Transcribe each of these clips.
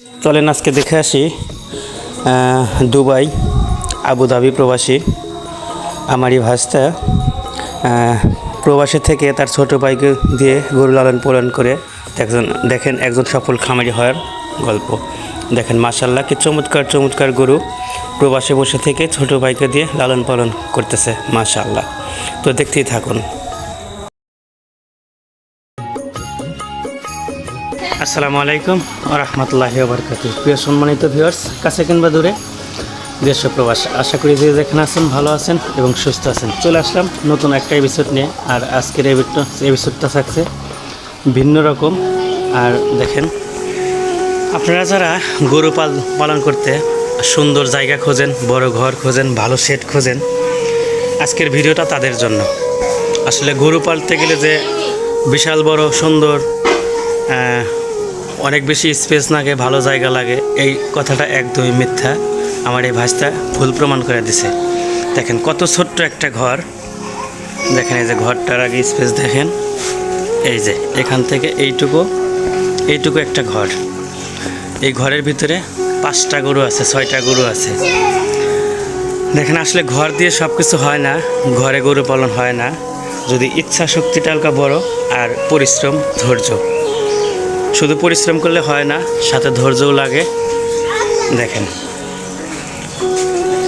চলেন আজকে দেখে আসি দুবাই আবুধাবি প্রবাসী আমারই আহ, প্রবাসী থেকে তার ছোট ভাইকে দিয়ে গরু লালন পালন করে একজন দেখেন একজন সফল খামারি হওয়ার গল্প। দেখেন মাসাল্লাহ কি চমৎকার চমৎকার গরু প্রবাসে বসে থেকে ছোট ভাইকে দিয়ে লালন পালন করতেছে মাশাল্লাহ তো দেখতেই থাকুন। আসসালামু আলাইকুম রহমতুল্লাহি বরকাত প্রিয় সম্মানিত ভিউয়ার্স কাছে কিংবা দূরে, দেশ প্রবাস, আশা করি যে যেখানে আছেন, ভালো আছেন এবং সুস্থ আছেন। চলে আসলাম নতুন একটা এপিসোড নিয়ে, আর আজকের এপিসোডটা থাকছে ভিন্ন রকম। আর দেখেন, আপনারা যারা গরু পাল পালন করতে সুন্দর জায়গা খোঁজেন, বড় ঘর খোঁজেন, ভালো সেট খোঁজেন, আজকের ভিডিওটা তাদের জন্য। আসলে গরু পালতে গেলে যে বিশাল বড় সুন্দর অনেক বেশি স্পেস লাগে, ভালো জায়গা লাগে। এই কথাটা একদমই মিথ্যা। আমার এই ভাষটা ভুল প্রমাণ করে দিছে। দেখেন, কত ছোট্ট একটা ঘর। দেখেন, এই যে ঘরটার আগে স্পেস দেখেন। এই যে, এখান থেকে এইটুকু এইটুকু একটা ঘর। এই ঘরের ভিতরে পাঁচটা গরু আছে, ছয়টা গরু আছে। দেখেন, আসলে ঘর দিয়ে সব কিছু হয় না। ঘরে গরু পালন হয় না। যদি ইচ্ছা শক্তিটা হালকা বড় আর পরিশ্রম ধৈর্য। শুধু পরিশ্রম করলে হয় না, সাথে ধৈর্যও লাগে। দেখেন।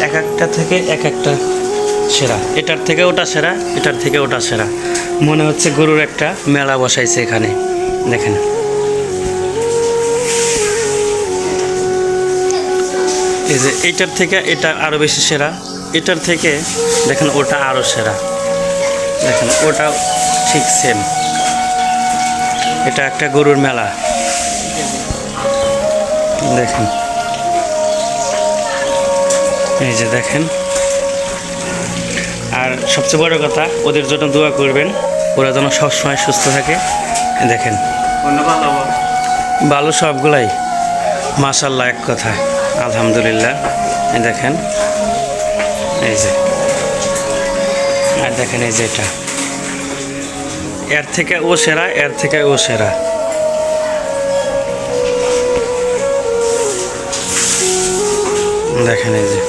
এক একটা থেকে এক একটা সেরা। এটার থেকে ওটা সেরা, এটার থেকে ওটা সেরা। মনে হচ্ছে গরুর একটা মেলা বসাইছে এখানে। দেখেন। এই যে এইটার থেকে এটা আরও বেশি সেরা, এটার থেকে দেখেন ওটা আরও সেরা। দেখেন ওটাও ঠিক সেম এটা একটা গরুর মেলা। দেখেন। এই যে দেখেন। আর সবচেয়ে বড় কথা ওদের জন্য দোয়া করবেন ওরা যেন সবসময় সুস্থ থাকে। দেখেন। ভালো সবগুলাই। মাশাল্লাহ এক কথা। আলহামদুলিল্লাহ। দেখেন। এই যে। আর দেখেন এই যে এটা। এর থেকে ও সেরা, এর থেকে ও সেরা। দেখেন এই যে।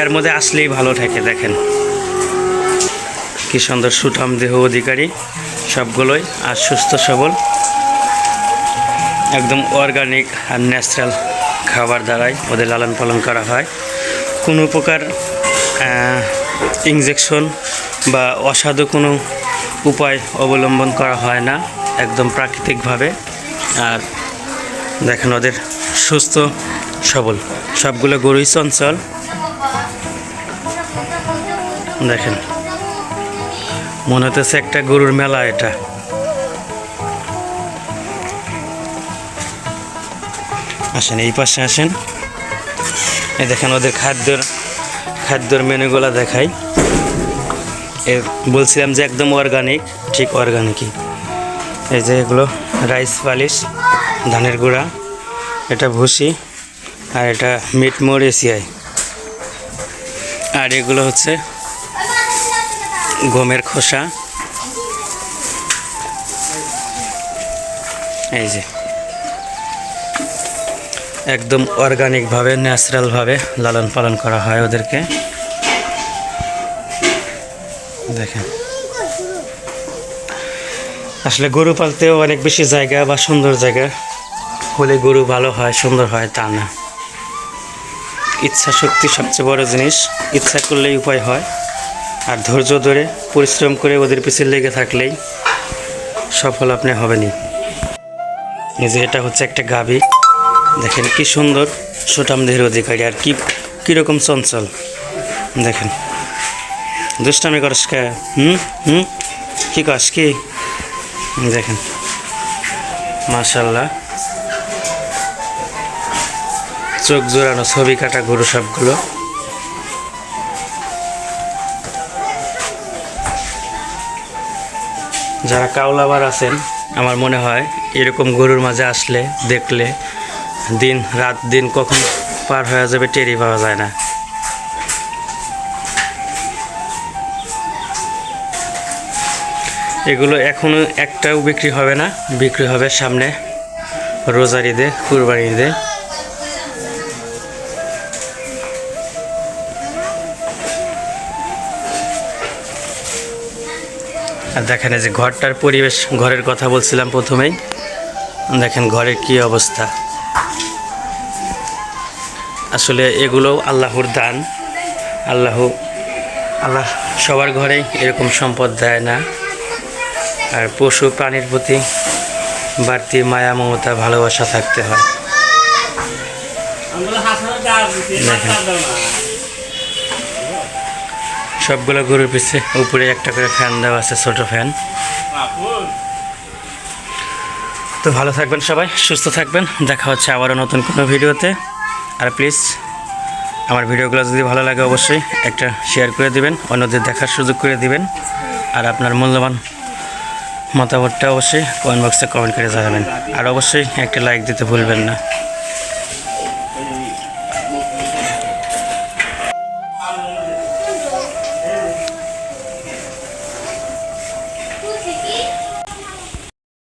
এর মধ্যে আসলেই ভালো থাকে, দেখেন। কি সুন্দর সুঠাম দেহ অধিকারী সবগুলোই, আর সুস্থ সবল। একদম অর্গানিক আর ন্যাচারাল খাবার দ্বারাই ওদের লালন পালন করা হয়। কোনো প্রকার ইঞ্জেকশন বা অসাধু কোনো উপায় অবলম্বন করা হয় না, একদম প্রাকৃতিকভাবে। আর দেখেন ওদের সুস্থ, সবল, সবগুলো গরুই চঞ্চল। দেখেন, মনে হতেছে একটা গরুর মেলা এটা। আসেন, এই পাশে আসেন। এই দেখেন ওদের খাদ্যর খাদ্যর মেনুগুলো দেখাই। বলছিলাম যে একদম অর্গানিক ঠিক অর্গানিকই এই যে এগুলো রাইস পালিশ, ধানের গুঁড়া, এটা ভুসি, আর এটা মিট মোর এসিআই। আর এগুলো হচ্ছে গমের খোসা। এই যে। একদম অর্গানিকভাবে ন্যাচারালভাবে লালন পালন করা হয় ওদেরকে। দেখেন। আসলে গরু পালতেও অনেক বেশি জায়গা বা সুন্দর জায়গা। হলে গরু ভালো হয়, সুন্দর হয়, তা না। ইচ্ছা শক্তি সবচেয়ে বড় জিনিস, ইচ্ছা করলেই উপায় হয়। আর ধৈর্য ধরে, পরিশ্রম করে ওদের পিছিয়ে লেগে থাকলেই সফল আপনি হবেনই। এই যে এটা হচ্ছে একটা গাভী। দেখেন কি সুন্দর সুঠাম দেহের অধিকারী আর কি কীরকম চঞ্চল। দেখেন। দুষ্টামি করস কে? হুম? হুম? কি কস কি? দেখেন। মাশাল্লাহ চোখ জোড়ানো ছবি কাটা গরু সবগুলো। যারা কাউলাবার আছেন, আমার মনে হয় এরকম গরুর মাঝে আসলে, দেখলে দিন, রাত, দিন কখন পার হয়ে যাবে টেরি পাওয়া যায় না। এগুলো এখনও একটাও বিক্রি হবে না। বিক্রি হবে সামনে রোজার ঈদে কুরবানি ঈদে। আর দেখেন এই যে ঘরটার পরিবেশ, ঘরের কথা বলছিলাম প্রথমেই। দেখেন ঘরের কি অবস্থা। আসলে এগুলো আল্লাহর দান। আল্লাহ আল্লাহ সবার ঘরেই এরকম সম্পদ দেয় না। আর পশু প্রাণীর প্রতি বাড়তি মায়া, মমতা, ভালোবাসা থাকতে হয়। সবগুলো গরুর পিছে উপরে একটা করে ফ্যান দেওয়া আছে, ছোট ফ্যান। তো ভালো থাকবেন সবাই, সুস্থ থাকবেন। দেখা হচ্ছে আবারও নতুন কোনো ভিডিওতে। আর প্লিজ আমার ভিডিওগুলো যদি ভালো লাগে অবশ্যই একটা শেয়ার করে দিবেন, অন্যদের দেখার সুযোগ করে দিবেন। আর আপনার মূল্যবান মতামতটা অবশ্যই কমেন্ট বক্সে কমেন্ট করে জানাবেন। আর অবশ্যই একটা লাইক দিতে ভুলবেন না।